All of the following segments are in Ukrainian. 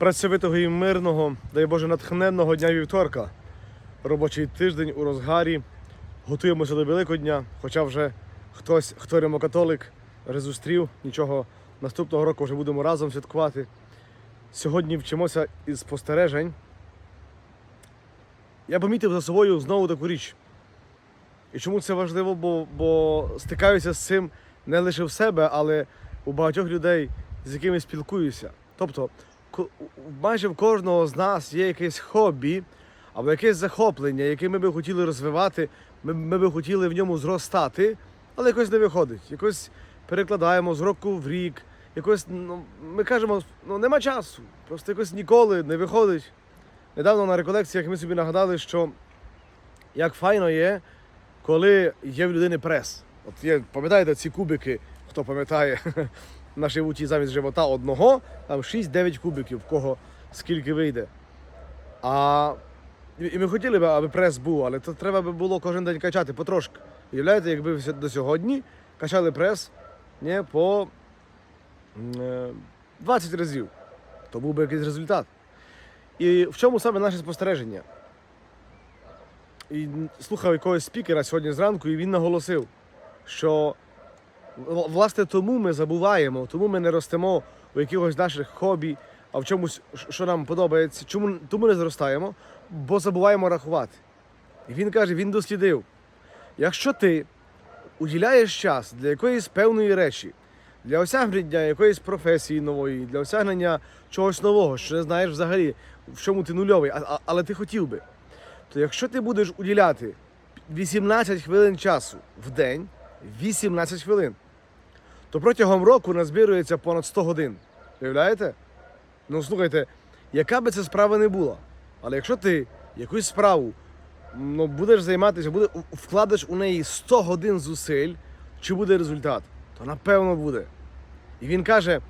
Працьовитого і мирного, дай Боже, натхненного дня вівторка. Робочий тиждень у розгарі. Готуємося до Великодня, хоча вже хтось, хто римокатолик, вже зустрів, нічого наступного року вже будемо разом святкувати. Сьогодні вчимося із спостережень. Я помітив за собою знову таку річ. І чому це важливо? Бо, бо стикаюся з цим не лише в себе, але у багатьох людей, з якими спілкуюся. Тобто, майже в кожного з нас є якесь хобі або якесь захоплення, яке ми би хотіли розвивати, ми, ми би хотіли в ньому зростати, але якось не виходить. Якось перекладаємо з року в рік. Якось ну, ми кажемо, ну нема часу, просто якось ніколи не виходить. Недавно на реколекціях ми собі нагадали, що як файно є, коли є в людини прес. От є, пам'ятаєте ці кубики, хто пам'ятає на животі замість живота одного, там 6-9 кубиків, в кого скільки вийде. А і ми хотіли б, аби прес був, але то треба би було кожен день качати потрошки. Уявляєте, якби до сьогодні качали прес не, по е, 20 разів, то був би якийсь результат. І в чому саме наше спостереження? І слухав якогось спікера сьогодні зранку, і він наголосив, що власне тому ми забуваємо, тому ми не ростемо у якихось наших хобі, а в чомусь, що нам подобається. Чому тому не зростаємо? Бо забуваємо рахувати. І він каже: він дослідив: якщо ти уділяєш час для якоїсь певної речі, для осягнення якоїсь професії нової, для осягнення чогось нового, що не знаєш взагалі, в чому ти нульовий, а- але ти хотів би, то якщо ти будеш уділяти 18 хвилин часу в день, 18 хвилин, то протягом року назбирується понад 100 годин. Уявляєте? Ну слухайте, яка би це справа не була, але якщо ти якусь справу ну, будеш займатися, буде, вкладеш у неї 100 годин зусиль, чи буде результат, то напевно буде. І він каже: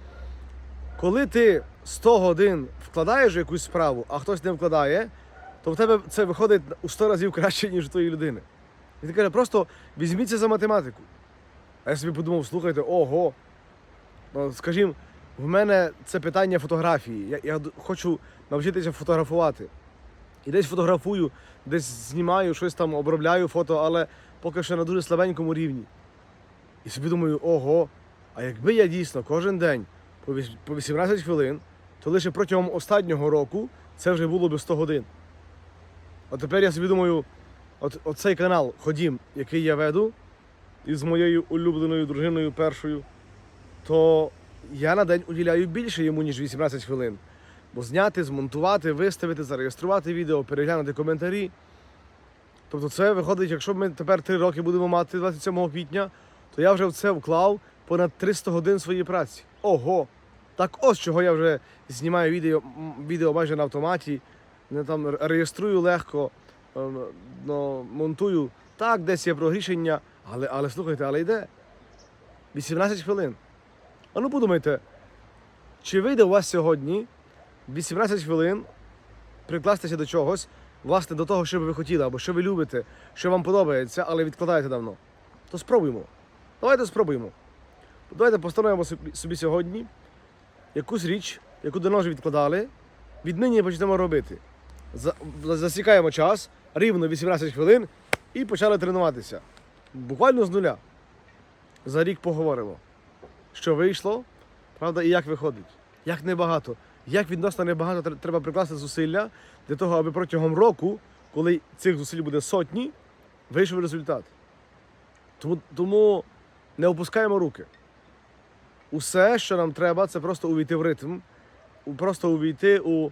коли ти 100 годин вкладаєш в якусь справу, а хтось не вкладає, то в тебе це виходить у 100 разів краще, ніж у тої людини. І він каже, просто візьміться за математику. А я собі подумав, слухайте, ого. Ну, скажімо, в мене це питання фотографії. Я, я хочу навчитися фотографувати. І десь фотографую, десь знімаю, щось там обробляю фото, але поки що на дуже слабенькому рівні. І собі думаю, ого, а якби я дійсно кожен день по 18 хвилин, то лише протягом останнього року це вже було би 100 годин. От тепер я собі думаю, от, от цей канал Ходім, який я веду із моєю улюбленою дружиною першою, то я на день уділяю більше йому, ніж 18 хвилин. Бо зняти, змонтувати, виставити, зареєструвати відео, переглянути коментарі. Тобто це виходить, якщо ми тепер 3 роки будемо мати 27 квітня, то я вже в це вклав понад 300 годин своєї праці. Ого! Так ось чого я вже знімаю відео, відео майже на автоматі, не там реєструю легко, ну, монтую. Так, десь є прогрішення, але, але слухайте, але йде. 18 хвилин. А ну подумайте, чи вийде у вас сьогодні 18 хвилин прикластися до чогось, власне, до того, що би ви хотіли, або що ви любите, що вам подобається, але відкладаєте давно. То спробуємо. Давайте спробуємо. Давайте постановимо собі, сьогодні якусь річ, яку давно вже відкладали, віднині почнемо робити. За- Засікаємо час, рівно 18 хвилин і почали тренуватися. Буквально з нуля. За рік поговоримо. Що вийшло, правда, і як виходить. Як небагато. Як відносно небагато треба прикласти зусилля для того, аби протягом року, коли цих зусиль буде сотні, вийшов результат. Тому, тому не опускаємо руки. Усе, що нам треба, це просто увійти в ритм, просто увійти у,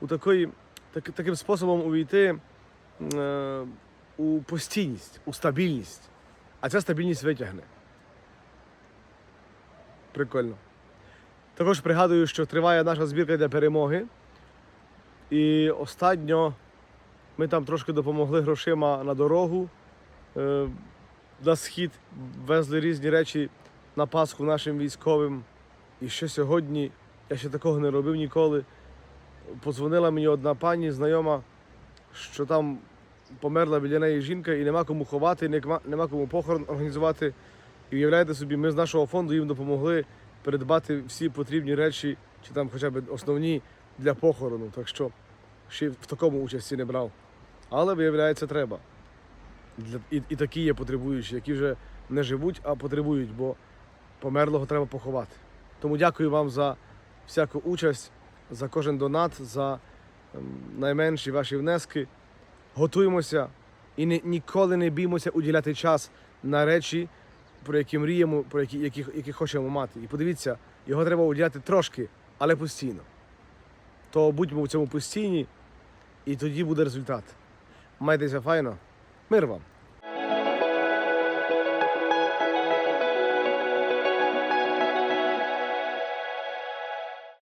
у такий, так, таким способом увійти е, у постійність, у стабільність. А ця стабільність витягне. Прикольно. Також пригадую, що триває наша збірка для перемоги. І останньо ми там трошки допомогли грошима на дорогу. Е, на схід везли різні речі на Пасху нашим військовим. І ще сьогодні, я ще такого не робив ніколи. Подзвонила мені одна пані, знайома, що там померла біля неї жінка і нема кому ховати, нема- кому похорон організувати. І уявляєте собі, ми з нашого фонду їм допомогли передбати всі потрібні речі, чи там хоча б основні для похорону. Так що ще в такому участі не брав. Але виявляється, треба. І, і такі є потребуючі, які вже не живуть, а потребують, бо померлого треба поховати. Тому дякую вам за всяку участь, за кожен донат, за ем, найменші ваші внески. Готуємося і не, ніколи не біймося уділяти час на речі, про які мріємо, про які, які, які хочемо мати. І подивіться, його треба уділяти трошки, але постійно. То будьмо в цьому постійні, і тоді буде результат. Майтеся файно. Мир вам!